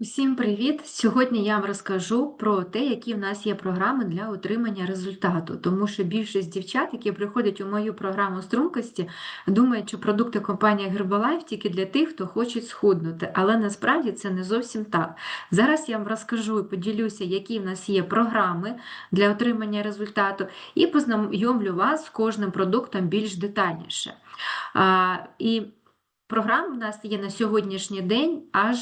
Усім привіт! Сьогодні я вам розкажу про те, які в нас є програми для отримання результату. Тому що більшість дівчат, які приходять у мою програму стрункості, думають, що продукти компанії Herbalife тільки для тих, хто хоче схуднути. Але насправді це не зовсім так. Зараз я вам розкажу і поділюся, які в нас є програми для отримання результату, і познайомлю вас з кожним продуктом більш детальніше. А, і Програм у нас є на сьогоднішній день аж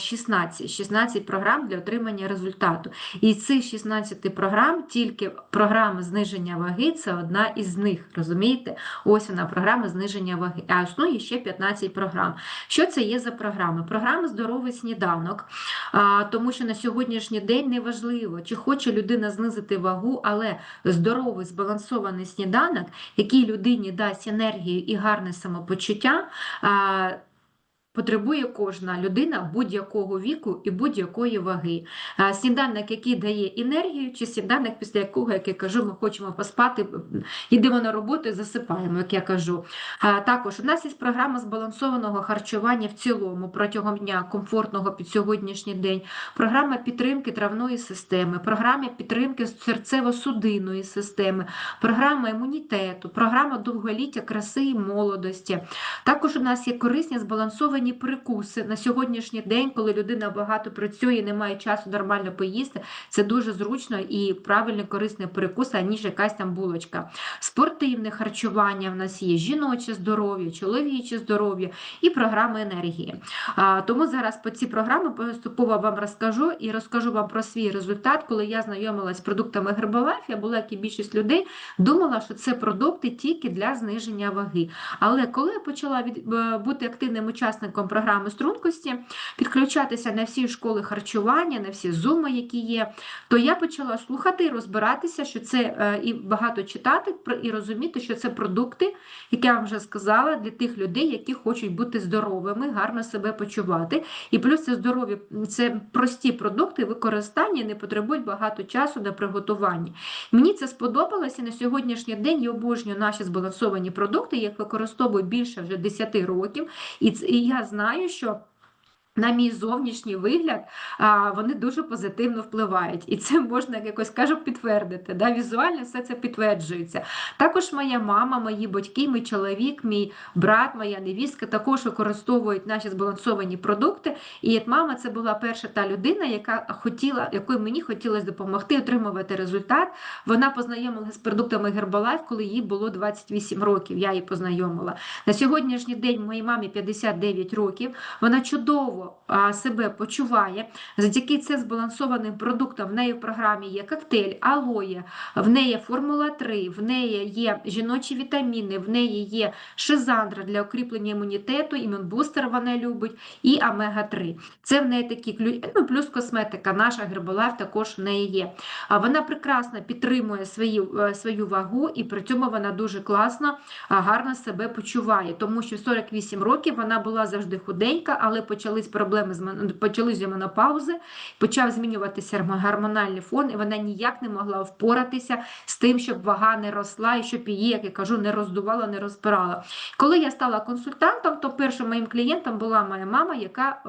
16 е, 16 програм для отримання результату. І цих 16 програм тільки програма зниження ваги це одна із них. Розумієте? Ось вона програма зниження ваги. А існує ще 15 програм. Що це є за програми? Програма Здоровий сніданок, тому що на сьогоднішній день не важливо, чи хоче людина знизити вагу, але здоровий збалансований сніданок, який людині дасть енергію і гарне самопочуття. Uh, Потребує кожна людина будь-якого віку і будь-якої ваги. Сніданок, який дає енергію, чи сніданок, після якого, як я кажу, ми хочемо поспати, йдемо на роботу і засипаємо, як я кажу. Також у нас є програма збалансованого харчування в цілому протягом дня, комфортного під сьогоднішній день, програма підтримки травної системи, програма підтримки серцево-судинної системи, програма імунітету, програма довголіття краси і молодості. Також у нас є корисні збалансовані певні прикуси на сьогоднішній день, коли людина багато працює, не має часу нормально поїсти. Це дуже зручно і правильний корисний перекус, аніж якась там булочка. Спортивне харчування в нас є жіноче здоров'я, чоловіче здоров'я і програми енергії. Тому зараз по цій програмі поступово вам розкажу і розкажу вам про свій результат, коли я знайомилась з продуктами Herbalife, я була, як і більшість людей, думала, що це продукти тільки для зниження ваги. Але коли я почала від, е, бути активним учасником, учасником програми стрункості, підключатися на всі школи харчування, на всі зуми, які є, то я почала слухати і розбиратися, що це е, і багато читати, і розуміти, що це продукти, які я вам вже сказала, для тих людей, які хочуть бути здоровими, гарно себе почувати. І плюс це здорові, це прості продукти, використання не потребують багато часу на приготування. Мені це сподобалося на сьогоднішній день я обожнюю наші збалансовані продукти, їх використовую більше вже 10 років. І я знаю, що на мій зовнішній вигляд вони дуже позитивно впливають. І це можна якось кажу підтвердити. Да? Візуально все це підтверджується. Також моя мама, мої батьки, мій чоловік, мій брат, моя невістка також використовують наші збалансовані продукти. І як мама це була перша та людина, яка хотіла, якою мені хотілося допомогти отримувати результат. Вона познайомилася з продуктами Herbalife, коли їй було 28 років. Я її познайомила. На сьогоднішній день моїй мамі 59 років. Вона чудово себе почуває. Завдяки це збалансованим продуктам в неї в програмі є коктейль, алоє, в неї формула 3, в неї є жіночі вітаміни, в неї є шизандра для укріплення імунітету, імунбустер вона любить, і омега-3. Це в неї такі ну, плюс косметика, наша герболайф також в неї є. Вона прекрасно підтримує свою, е, свою вагу, і при цьому вона дуже класно, гарно себе почуває, тому що 48 років вона була завжди худенька, але почались проблеми з почалися менопаузи, почав змінюватися гормональний фон, і вона ніяк не могла впоратися з тим, щоб вага не росла і щоб її, як я кажу, не роздувала, не розпирала. Коли я стала консультантом, то першим моїм клієнтом була моя мама, яка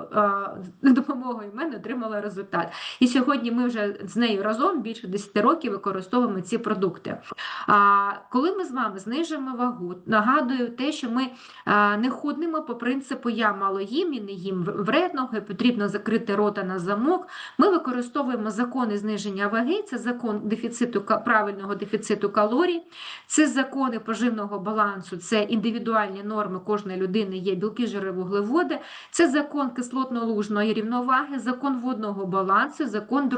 за допомогою мене отримала результат. І сьогодні ми вже з нею разом більше 10 років використовуємо ці продукти. А коли ми з вами знижуємо вагу, нагадую те, що ми не худнемо по принципу я мало їм і не їм вредного, і потрібно закрити рота на замок. Ми використовуємо закони зниження ваги, це закон дефіциту правильного дефіциту калорій, це закони поживного балансу, це індивідуальні норми кожної людини, є білки, жири, вуглеводи, це закон кислотно-лужної рівноваги, закон водного балансу, закон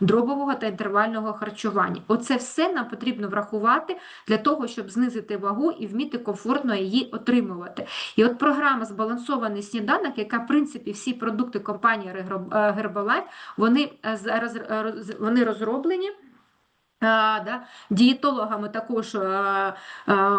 дробового та інтервального харчування. Оце все нам потрібно врахувати для того, щоб знизити вагу і вміти комфортно її отримувати. І от програма збалансований сніданок, яка в принципі всі продукти компанії Herbalife, вони е, е, вони розроблені. Да, дієтологами також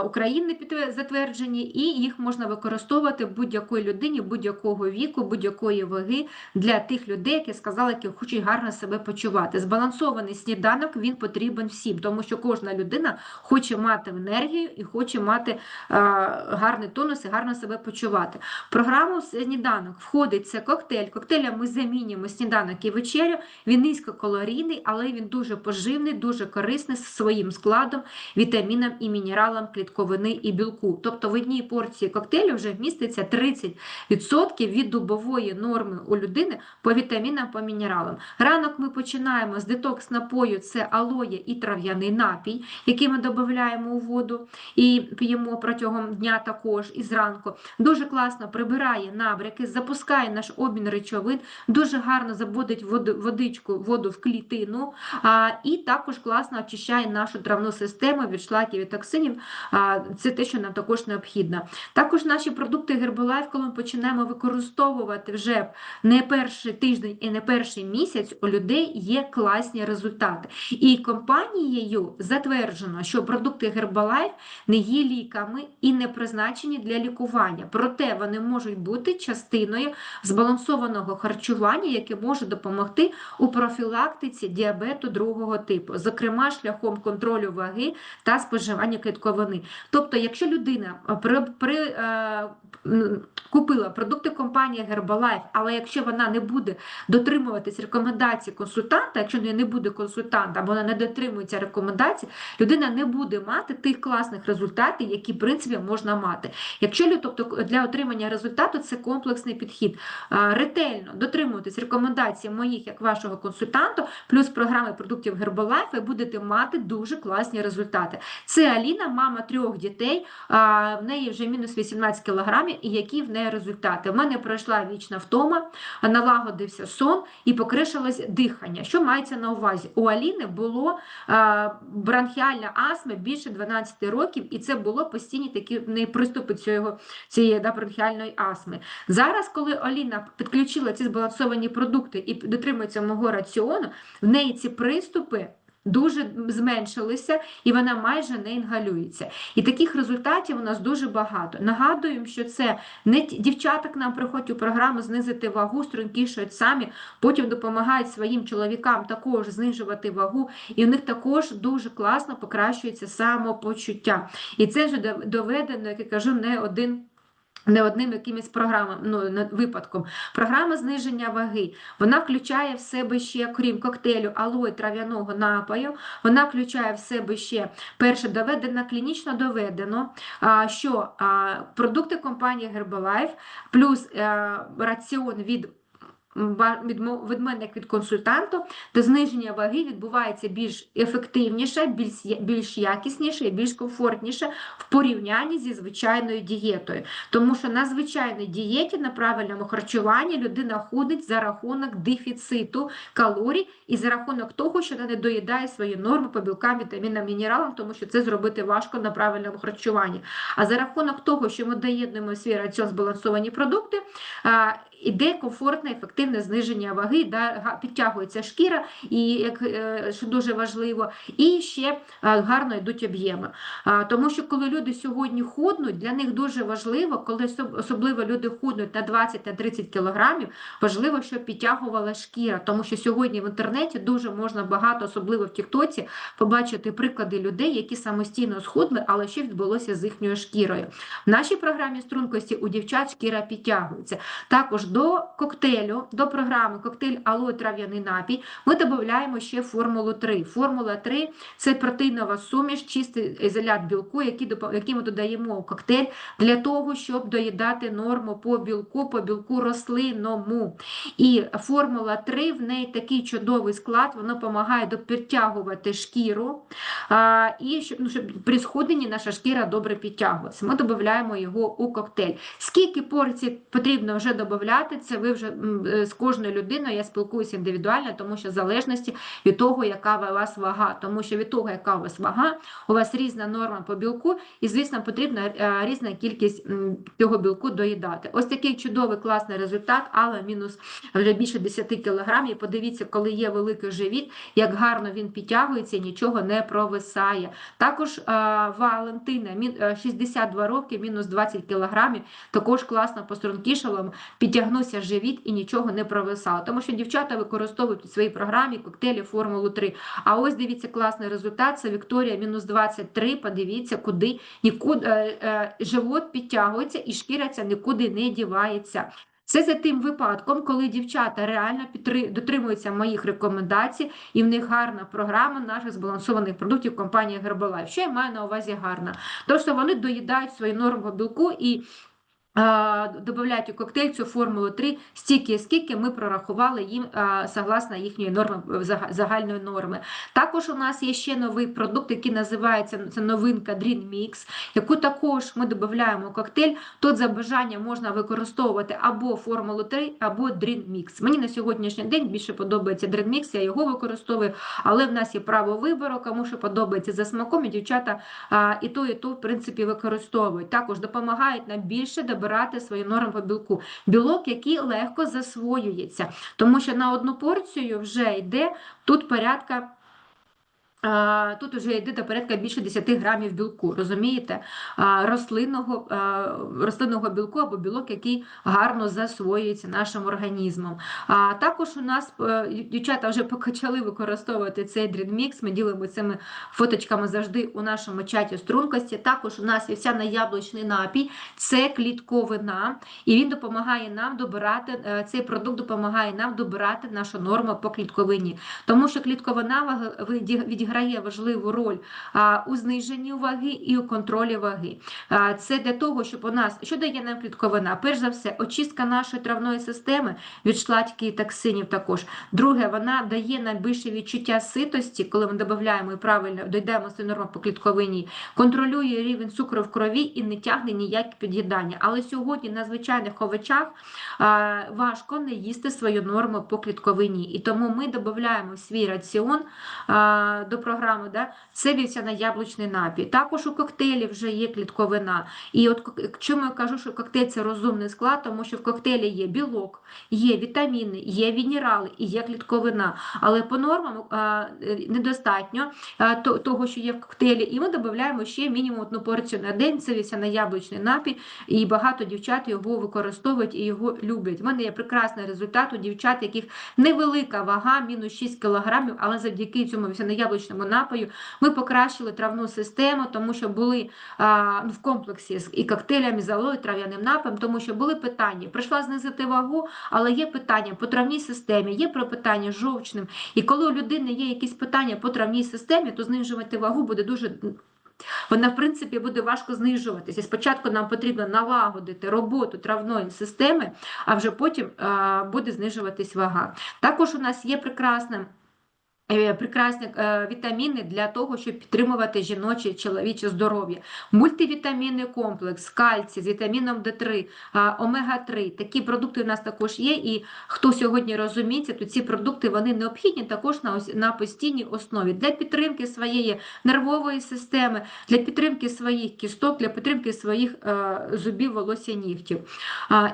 України затверджені, і їх можна використовувати будь-якої людині, будь-якого віку, будь-якої ваги для тих людей, які сказали, які хочуть гарно себе почувати. Збалансований сніданок він потрібен всім, тому що кожна людина хоче мати енергію і хоче мати гарний тонус і гарно себе почувати. В програму сніданок входить це коктейль. Коктейлем ми замінюємо сніданок і вечерю. Він низькокалорійний, але він дуже поживний, дуже корисний зі своїм складом, вітаміном і мінералом клітковини і білку. Тобто в одній порції коктейлю вже вміститься 30% від дубової норми у людини по вітамінам, по мінералам. Ранок ми починаємо з детокс напою, це алоє і трав'яний напій, який ми додаємо у воду і п'ємо протягом дня також і зранку. Дуже класно прибирає набряки, запускає наш обмін речовин, дуже гарно заводить водичку, воду в клітину, і також класно очищає нашу травну систему від шлаків і токсинів. Це те, що нам також необхідно. Також наші продукти Herbalife, коли ми починаємо використовувати вже не перший тиждень і не перший місяць, у людей є класні результати. І компанією затверджено, що продукти Herbalife не є ліками і не призначені для лікування. Проте вони можуть бути частиною збалансованого харчування, яке може допомогти у профілактиці діабету другого типу, зокрема шляхом контролю ваги та споживання клітковини. Тобто, якщо людина е, при, при, е, купила продукти компанії Herbalife, але якщо вона не буде дотримуватись рекомендацій консультанта, якщо не буде консультанта, або вона не дотримується рекомендацій, людина не буде мати тих класних результатів, які в принципі можна мати. Якщо тобто для отримання результату це комплексний підхід. А, Ретельно дотримуватись рекомендацій моїх як вашого консультанта, плюс програми продуктів Herbalife, ви будете мати дуже класні результати. Це Аліна, мама трьох дітей. В неї вже мінус 18 кілограмів, і які в неї результати. У мене пройшла вічна втома, налагодився сон і покришилось дихання. Що мається на увазі? У Аліни було бронхіальна астма більше 12 років, і це було постійні такі в неї приступи цього, цієї да, бронхіальної астми. Зараз, коли Аліна підключила ці збалансовані продукти і дотримується мого раціону, в неї ці приступи. Дуже зменшилися, і вона майже не інгалюється. І таких результатів у нас дуже багато. Нагадуємо, що це не дівчата к нам приходять у програму знизити вагу, стрункішають самі, потім допомагають своїм чоловікам також знижувати вагу, і у них також дуже класно покращується самопочуття. І це вже дов- доведено, як я кажу, не один. Не одним якимось програмам, ну випадком. Програма зниження ваги. Вона включає в себе ще, крім коктейлю алої трав'яного напою, вона включає в себе ще перше доведено, клінічно доведено, що продукти компанії Herbalife плюс е, раціон від від, мене як від консультанту, то зниження ваги відбувається більш ефективніше, більш, більш якісніше і більш комфортніше в порівнянні зі звичайною дієтою. Тому що на звичайній дієті, на правильному харчуванні людина худить за рахунок дефіциту калорій і за рахунок того, що вона не доїдає свої норми по білкам, вітамінам, мінералам, тому що це зробити важко на правильному харчуванні. А за рахунок того, що ми доєднуємо свій раціон збалансовані продукти, іде комфортне, ефективне зниження ваги, да, підтягується шкіра, і як е, що дуже важливо, і ще е, гарно йдуть об'єми. Тому що коли люди сьогодні худнуть, для них дуже важливо, коли особливо люди худнуть на 20-30 кілограмів, важливо, щоб підтягувала шкіра, тому що сьогодні в інтернеті дуже можна багато, особливо в Тіктоці, побачити приклади людей, які самостійно схудли, але що відбулося з їхньою шкірою. В нашій програмі стрункості у дівчат шкіра підтягується. Також до коктейлю, до програми коктейль алоє трав'яний напій ми додаємо ще формулу 3. Формула 3 – це протеїнова суміш, чистий ізолят білку, який, ми додаємо у коктейль для того, щоб доїдати норму по білку, по білку рослинному. І формула 3, в неї такий чудовий склад, вона допомагає підтягувати шкіру, і щоб, ну, при сходенні наша шкіра добре підтягувалася. Ми додаємо його у коктейль. Скільки порцій потрібно вже додати? Розмовляти. Це ви вже е, з кожною людиною я спілкуюся індивідуально, тому що в залежності від того, яка у вас вага, тому що від того, яка у вас вага, у вас різна норма по білку, і звісно, потрібна е, різна кількість цього білку доїдати. Ось такий чудовий класний результат, але мінус вже більше 10 кілограмів. Подивіться, коли є великий живіт, як гарно він підтягується і нічого не провисає. Також е, Валентина, е, 62 роки, мінус 20 кілограмів, також класно пострункішала, підтягнувся живіт і нічого не провисало. Тому що дівчата використовують у своїй програмі коктейлі Формулу 3. А ось дивіться класний результат. Це Вікторія мінус 23. Подивіться, куди нікуди е, е, живот підтягується і шкіра ця нікуди не дівається. Це за тим випадком, коли дівчата реально дотримуються моїх рекомендацій, і в них гарна програма наших збалансованих продуктів компанії Herbalife. Що я маю на увазі гарна? Тому що вони доїдають свою норму білку і а, додають у коктейль цю формулу 3 стільки, скільки ми прорахували їм согласно їхньої норми загальної норми. Також у нас є ще новий продукт, який називається це новинка Dream Mix, яку також ми додаємо у коктейль. Тут за бажанням можна використовувати або формулу 3, або Dream Mix. Мені на сьогоднішній день більше подобається Dream Mix, я його використовую, але в нас є право вибору, кому що подобається за смаком, і дівчата і то, і то, в принципі, використовують. Також допомагають нам більше добирати свої норми по білку. Білок, який легко засвоюється, тому що на одну порцію вже йде тут порядка. Тут вже йде до порядка більше 10 грамів білку, розумієте? Рослинного, рослинного білку або білок, який гарно засвоюється нашим організмом. А також у нас е, дівчата вже почали використовувати цей дрінмікс. Ми ділимо цими фоточками завжди у нашому чаті стрункості. Також у нас є вся-яблучний напій, це клітковина, і він допомагає нам добирати е, цей продукт допомагає нам добирати нашу норму по клітковині, тому що клітковина ваг- відіграє важливу роль у зниженні ваги і у контролі ваги. Це для того, щоб у нас що дає нам клітковина? Перш за все, очистка нашої травної системи від шлаків і токсинів також. Друге, вона дає нам більше відчуття ситості, коли ми додаємо і правильно дійдемо свою норму по клітковині, контролює рівень цукру в крові і не тягне ніякі під'їдання. Але сьогодні на звичайних овочах важко не їсти свою норму по клітковині. І тому ми додаємо свій раціон до програми, да, це вівсяно-яблучний напій. Також у коктейлі вже є клітковина. І от чому я кажу, що коктейль це розумний склад, тому що в коктейлі є білок, є вітаміни, є мінерали і є клітковина. Але по нормам а, е, недостатньо а, то- того, що є в коктейлі, і ми додаємо ще мінімум одну порцію на день. Це вівсяно-яблучний напій, і багато дівчат його використовують і його люблять. У мене є прекрасний результат у дівчат, яких невелика вага, мінус 6 кілограмів, але завдяки цьому вівсяно-яблучному напою ми покращили травну систему, тому що були а, ну, в комплексі з і коктейлями, і залою, трав'яним напоєм, тому що були питання. Прийшла знизити вагу, але є питання по травній системі, є про питання жовчним. І коли у людини є якісь питання по травній системі, то знижувати вагу буде дуже. Вона, в принципі, буде важко знижуватися. Спочатку нам потрібно налагодити роботу травної системи, а вже потім а, буде знижуватись вага. Також у нас є прекрасна. Е, Прекрасні е, вітаміни для того, щоб підтримувати жіноче чоловіче здоров'я. Мультивітамінний комплекс, кальцій з вітаміном Д3, омега-3. Такі продукти у нас також є. І хто сьогодні розуміється, то ці продукти вони необхідні також на, на постійній основі для підтримки своєї нервової системи, для підтримки своїх кісток, для підтримки своїх е, зубів, волосся, нігтів.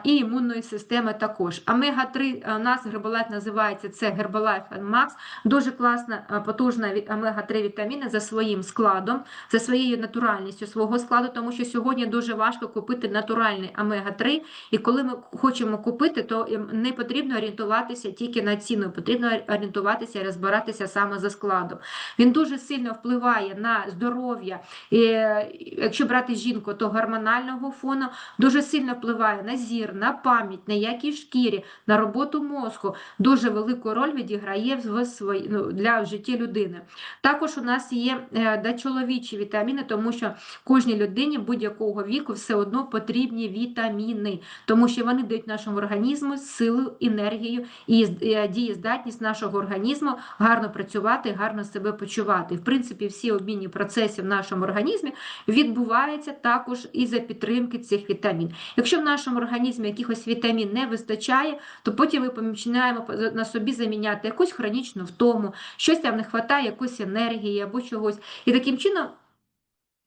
І імунної системи також. Омега-3 у нас Herbalife називається це Herbalife Max. Дуже класна, потужна ві- омега-3 вітаміни за своїм складом, за своєю натуральністю свого складу, тому що сьогодні дуже важко купити натуральний омега-3. І коли ми хочемо купити, то не потрібно орієнтуватися тільки на ціну, потрібно орієнтуватися і розбиратися саме за складом. Він дуже сильно впливає на здоров'я. Е, Якщо брати жінку, то гормонального фону дуже сильно впливає на зір, на пам'ять, на якість шкірі, на роботу мозку. Дуже велику роль відіграє в свої, ну, для в людини. Також у нас є е, чоловічі вітаміни, тому що кожній людині будь-якого віку все одно потрібні вітаміни, тому що вони дають нашому організму силу, енергію і е, дієздатність нашого організму гарно працювати, гарно себе почувати. В принципі, всі обмінні процеси в нашому організмі відбуваються також і за підтримки цих вітамін. Якщо в нашому організмі якихось вітамін не вистачає, то потім ми починаємо на собі заміняти якусь хронічну втому, щось там не вистачає, якоїсь енергії або чогось. І таким чином.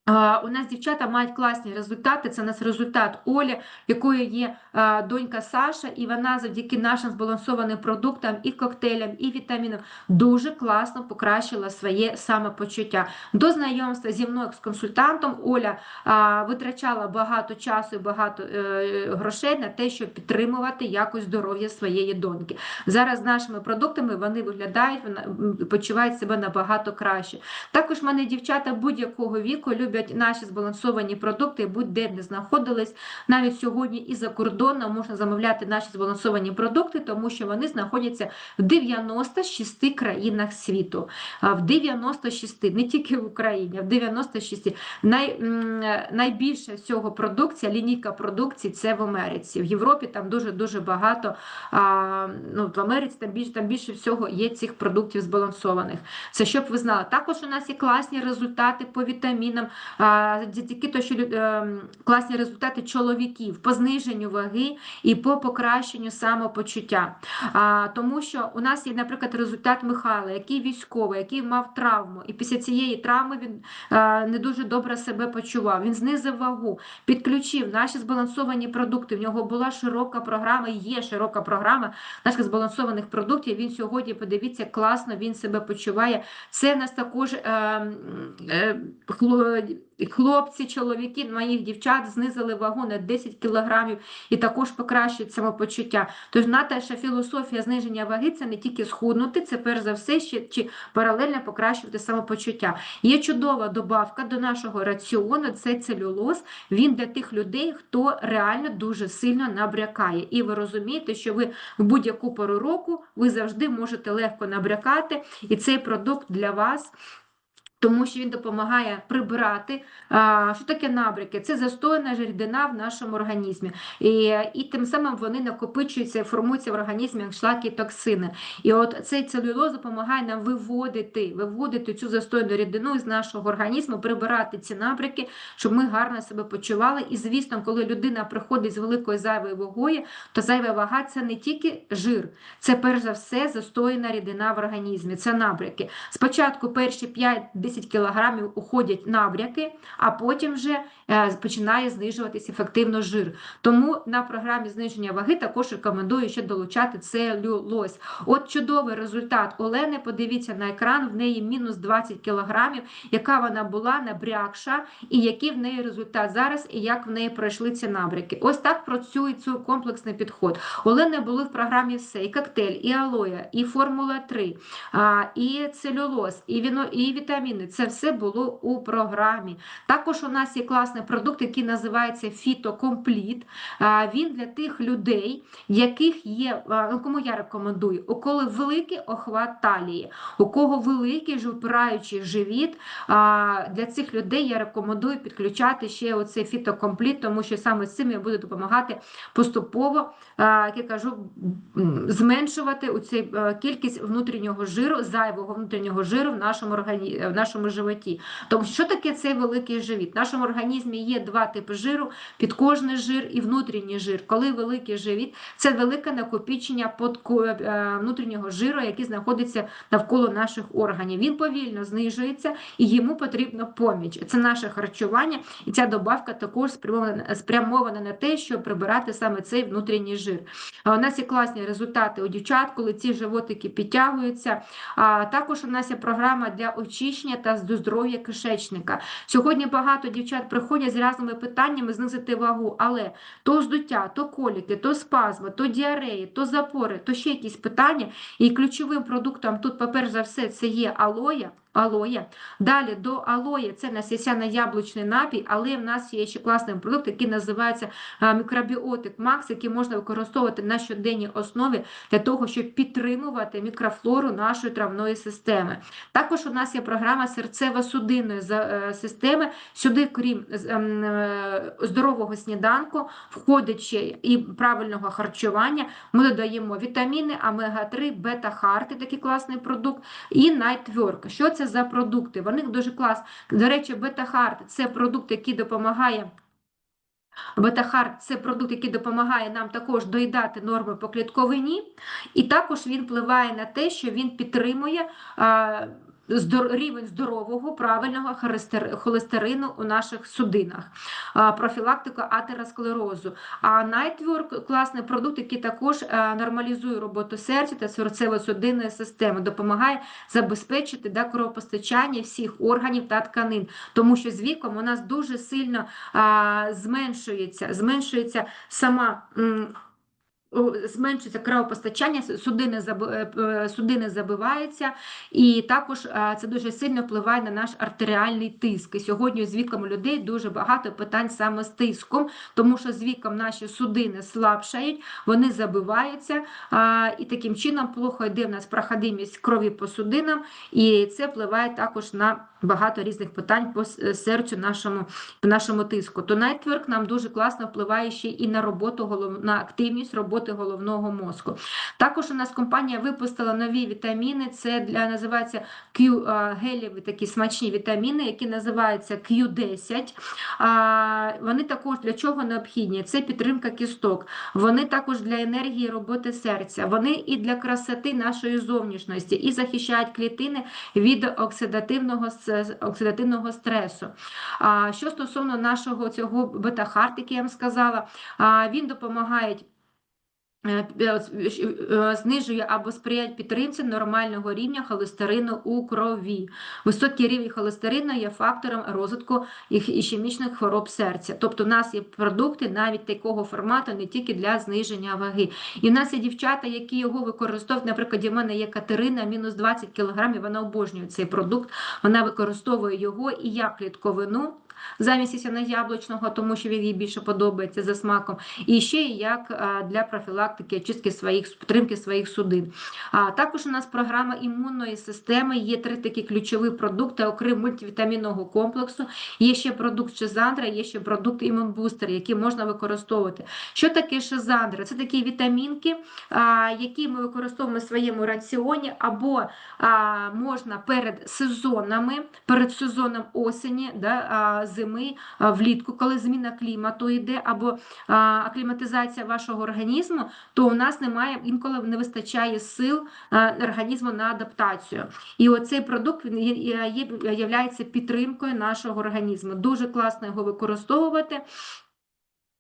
У нас дівчата мають класні результати. Це у нас результат Олі, якою є донька Саша, і вона завдяки нашим збалансованим продуктам і коктейлям, і вітамінам дуже класно покращила своє самопочуття. До знайомства зі мною з консультантом Оля витрачала багато часу і багато е, грошей на те, щоб підтримувати якось здоров'я своєї доньки. Зараз з нашими продуктами вони виглядають, вона почувають себе набагато краще. Також в мене дівчата будь-якого віку люблять люблять наші збалансовані продукти, будь-де не знаходились. Навіть сьогодні і за кордоном можна замовляти наші збалансовані продукти, тому що вони знаходяться в 96 країнах світу. В 96, не тільки в Україні, а в 96. Най, Найбільше всього продукція, лінійка продукції це в Америці. В Європі там дуже-дуже багато. А, ну, В Америці там більше, там більше всього є цих продуктів збалансованих. Це щоб ви знали. Також у нас є класні результати по вітамінам тільки то, що ем, класні результати чоловіків по зниженню ваги і по покращенню самопочуття. Тому що у нас є, наприклад, результат Михайла, який військовий, який мав травму, і після цієї травми він не дуже добре себе почував. Він знизив вагу, підключив наші збалансовані продукти. В нього була широка програма, є широка програма наших збалансованих продуктів. Він сьогодні, подивіться, класно він себе почуває. Це в нас також. Е, е, хлопці, чоловіки, моїх дівчат знизили вагу на 10 кілограмів і також покращують самопочуття. Тож наша філософія зниження ваги це не тільки схуднути, це перш за все ще чи паралельно покращувати самопочуття. Є чудова добавка до нашого раціону, це целюлоз. Він для тих людей, хто реально дуже сильно набрякає. І ви розумієте, що ви в будь-яку пору року ви завжди можете легко набрякати, і цей продукт для вас. Тому що він допомагає прибирати. Що таке набряки? Це застояна рідина в нашому організмі. І і тим самим вони накопичуються і формуються в організмі як шлаки і токсини. І от цей целюлоз допомагає нам виводити виводити цю застояну рідину з нашого організму, прибирати ці набряки, щоб ми гарно себе почували. І, звісно, коли людина приходить з великою зайвою вагою, то зайва вага це не тільки жир, це перш за все застояна рідина в організмі, це набряки. Спочатку перші 5-10 10 кілограмів уходять набряки, а потім вже починає знижуватись ефективно жир. Тому на програмі зниження ваги також рекомендую ще долучати целюлозь. От чудовий результат Олени. Подивіться на екран, в неї мінус 20 кілограмів, яка вона була набрякша, і який в неї результат зараз, і як в неї пройшли ці набряки. Ось так працює цей комплексний підход. Олени були в програмі все: і коктейль, і алоя, і формула 3, і целюлоз, і віно, і вітаміни. Це все було у програмі. Також у нас є класний продукт, який називається Фітокомпліт. Він для тих людей, яких є, ну, кому я рекомендую, у кого великий охват талії, у кого великий жопираючий живіт. Для цих людей я рекомендую підключати ще оцей фітокомпліт, тому що саме з цим я буду допомагати поступово, як я кажу, зменшувати оцю кількість внутрішнього жиру, зайвого внутрішнього жиру в нашому організмі нашому животі. Тому що таке цей великий живіт? В нашому організмі є два типи жиру: підкожний жир і внутрішній жир. Коли великий живіт це велике накопичення е, внутрішнього жиру, який знаходиться навколо наших органів. Він повільно знижується і йому потрібна поміч. Це наше харчування, і ця добавка також спрямована на те, щоб прибирати саме цей внутрішній жир. У нас є класні результати у дівчат, коли ці животики підтягуються. А також у нас є програма для очищення та здоров'я кишечника. Сьогодні багато дівчат приходять з різними питаннями знизити вагу, але то здуття, то коліки, то спазми, то діареї, то запори, то ще якісь питання. І ключовим продуктом тут, по-перше за все, це є алоя. Алоє. Далі до алоє це насяняно-яблучний напій, але в нас є ще класний продукт, який називається мікробіотик Макс, який можна використовувати на щоденній основі для того, щоб підтримувати мікрофлору нашої травної системи. Також у нас є програма серцево-судинної е, системи. Сюди, крім ем, е, здорового сніданку, входить і правильного харчування. Ми додаємо вітаміни, омега-3, бета-харти, такий класний продукт, і найтверк. Що це за продукти? Вони дуже клас. До речі, бета-харт це продукт, який допомагає. Бета-харт це продукт, який допомагає нам також доїдати норми по клітковині, і також він впливає на те, що він підтримує рівень здорового, правильного холестер- холестерину у наших судинах, а, профілактику атеросклерозу. А Найтворк класний продукт, який також нормалізує роботу серця та серцево-судинної системи, допомагає забезпечити да, кровопостачання всіх органів та тканин, тому що з віком у нас дуже сильно а, зменшується, зменшується сама. м, Зменшується кровопостачання, судини, заби- е, е, судини забиваються, і також е, це дуже сильно впливає на наш артеріальний тиск. І сьогодні з віком людей дуже багато питань саме з тиском, тому що з віком наші судини слабшають, вони забиваються, і таким чином плохо йде в нас проходимість крові по судинам, і це впливає також на багато різних питань по серцю нашому, по нашому тиску. То найтверк нам дуже класно впливає ще і на роботу на активність роботи головного мозку. Також у нас компанія випустила нові вітаміни. Це для називається Q а, гелєві такі смачні вітаміни, які називаються Q10. А, Вони також для чого необхідні? Це підтримка кісток. Вони також для енергії роботи серця. Вони і для красоти нашої зовнішності, і захищають клітини від оксидативного, оксидативного стресу. А, що стосовно нашого цього бета-харт, який я вам сказала, він допомагає. Е, е, е, Знижує або сприяє підтримці нормального рівня холестерину у крові. Високий рівень холестерину є фактором розвитку ішемічних хвороб серця. Тобто, у нас є продукти навіть такого формату, не тільки для зниження ваги. І в нас є дівчата, які його використовують. Наприклад, у мене є Катерина, мінус 20 кг, вона обожнює цей продукт. Вона використовує його і як клітковину. Замість сісяна яблучного, тому що він їй більше подобається за смаком, і ще як для профілактики очистки своїх підтримки своїх судин. А також у нас програма імунної системи. Є три такі ключові продукти, окрім мультивітамінного комплексу. Є ще продукт Шизандра, є ще продукт імунбустер, які можна використовувати. Що таке Шизандра? Це такі вітамінки, які ми використовуємо в своєму раціоні, або можна перед сезонами, перед сезоном осені, да, зими, влітку, коли зміна клімату йде, або акліматизація вашого організму, то у нас немає інколи не вистачає сил організму на адаптацію. І оцей продукт він є, є, є- підтримкою нашого організму. Дуже класно його використовувати.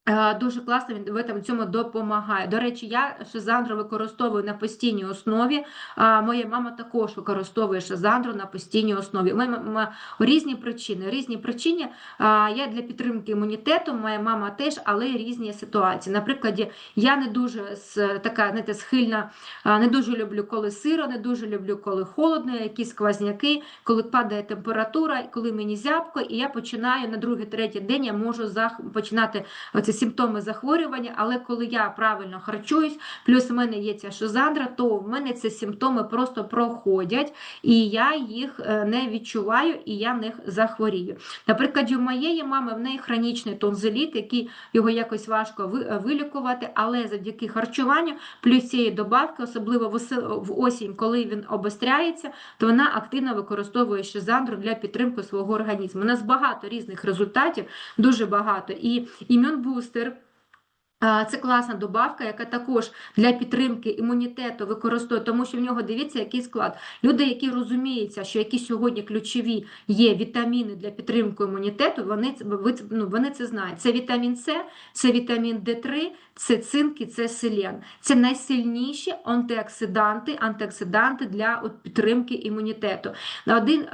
Е, Дуже класно він в этом цьому допомагає. До речі, я шизандру використовую на постійній основі. А, Моя мама також використовує шизандру на постійній основі. У мене м- різні причини. Різні причини. а, Я для підтримки імунітету, моя мама теж, але різні ситуації. Наприклад, я не дуже така, знаєте, схильна, не дуже люблю, коли сиро, не дуже люблю, коли холодно, якісь сквозняки, коли падає температура, коли мені зябко, і я починаю на другий, третій день я можу зах- починати оці симптоми захворювання, але коли я правильно харчуюсь, плюс в мене є ця шизандра, то в мене ці симптоми просто проходять, і я їх е, не відчуваю, і я в них захворію. Наприклад, у моєї мами в неї хронічний тонзиліт, який його якось важко е, вилікувати, але завдяки харчуванню, плюс цієї добавки, особливо в осінь, коли він обостряється, то вона активно використовує шизандру для підтримки свого організму. У нас багато різних результатів, дуже багато. І імунбустер. А, Це класна добавка, яка також для підтримки імунітету використовує, тому що в нього дивіться, який склад. Люди, які розуміються, що які сьогодні ключові є вітаміни для підтримки імунітету, вони ну, вони це знають. Це вітамін С, це вітамін Д3, це цинк і це селен. Це найсильніші антиоксиданти, антиоксиданти для підтримки імунітету. Один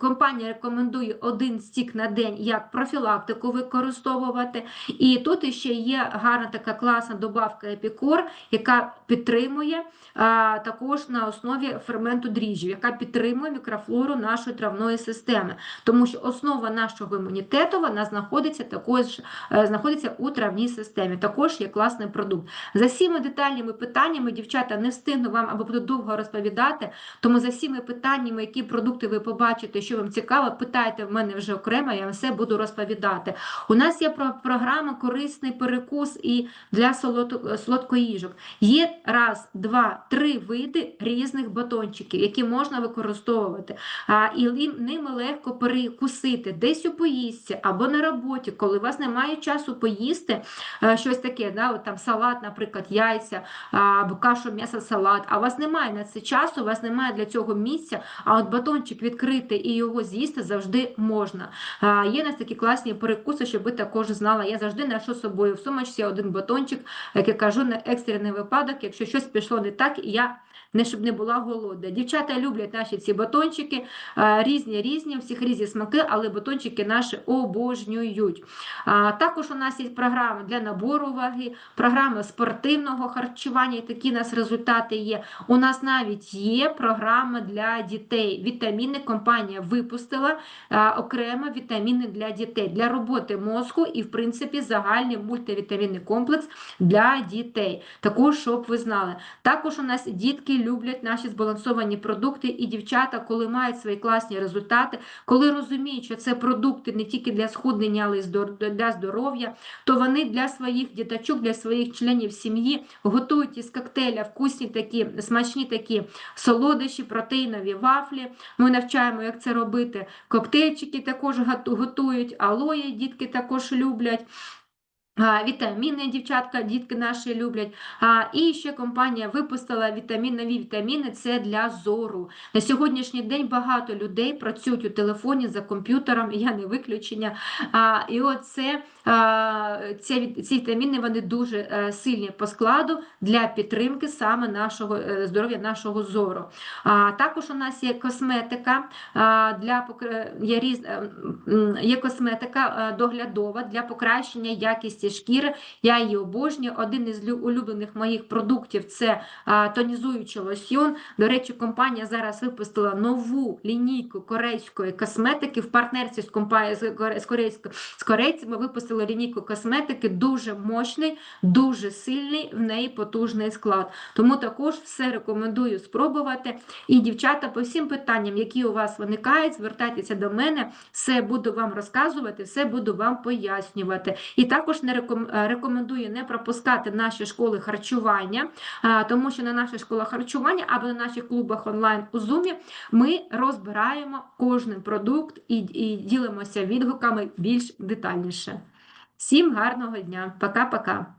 компанія рекомендує один стік на день як профілактику використовувати. І тут ще є гарна така класна добавка епікор, яка підтримує а, також на основі ферменту дріжджів, яка підтримує мікрофлору нашої травної системи, тому що основа нашого імунітету вона знаходиться також е, знаходиться у травній системі. Також є класний продукт. За всіми детальними питаннями, дівчата, не встигну вам або буду довго розповідати. Тому за всіми питаннями, які продукти ви побачите, що вам цікаво, питайте в мене вже окремо, я вам все буду розповідати. У нас є програма корисний перекус і для солодкоїжок. Є раз, два, три види різних батончиків, які можна використовувати. А, І ними легко перекусити десь у поїздці або на роботі, коли у вас немає часу поїсти а, щось таке, да, от там салат, наприклад, яйця, або кашу, м'ясо, салат. А у вас немає на це часу, у вас немає для цього місця, а от батончик відкрити і його з'їсти завжди можна. А, Є у нас такі класні перекуси, щоб ви також знала. Я завжди ношу з собою в сумочці один батончик, як я кажу, на екстрений випадок, якщо щось пішло не так, я не щоб не була голодна. Дівчата люблять наші ці батончики, різні різні, всіх різні смаки, але батончики наші обожнюють. Також у нас є програми для набору ваги, програми спортивного харчування, і такі у нас результати є. У нас навіть є програма для дітей. Вітаміни компанія випустила окремо вітаміни для дітей, для роботи мозку і, в принципі, загальний мультивітамінний комплекс для дітей. Також, щоб ви знали. Також у нас дітки люблять наші збалансовані продукти, і дівчата, коли мають свої класні результати, коли розуміють, що це продукти не тільки для схуднення, але й для здоров'я, то вони для своїх діточок, для своїх членів сім'ї готують із коктейля вкусні такі смачні такі солодощі, протеїнові вафлі. Ми навчаємо, як це робити. Коктейльчики також готують, алої дітки також люблять. Вітаміни, дівчатка, дітки наші люблять. А, І ще компанія випустила вітамінові вітаміни це для зору. На сьогоднішній день багато людей працюють у телефоні за комп'ютером, я не виключення. А, І оце ці, ці вітаміни вони дуже е, сильні по складу для підтримки саме нашого е, здоров'я, нашого зору. А, Також у нас є косметика для є, е, є косметика доглядова для покращення якісті якості шкіри. Я її обожнюю. Один із улюблених моїх продуктів це тонізуючий лосьйон. До речі, компанія зараз випустила нову лінійку корейської косметики в партнерстві з компанією з корейцями випустили лінійку косметики, дуже мощний, дуже сильний, в неї потужний склад. Тому також все рекомендую спробувати. І, дівчата, по всім питанням, які у вас виникають, звертайтеся до мене, все буду вам розказувати, все буду вам пояснювати. І також не Е, рекомендую не пропускати наші школи харчування, тому що на наших школах харчування або на наших клубах онлайн у Zoom ми розбираємо кожен продукт і, і ділимося відгуками більш детальніше. Всім гарного дня! Пока-пока!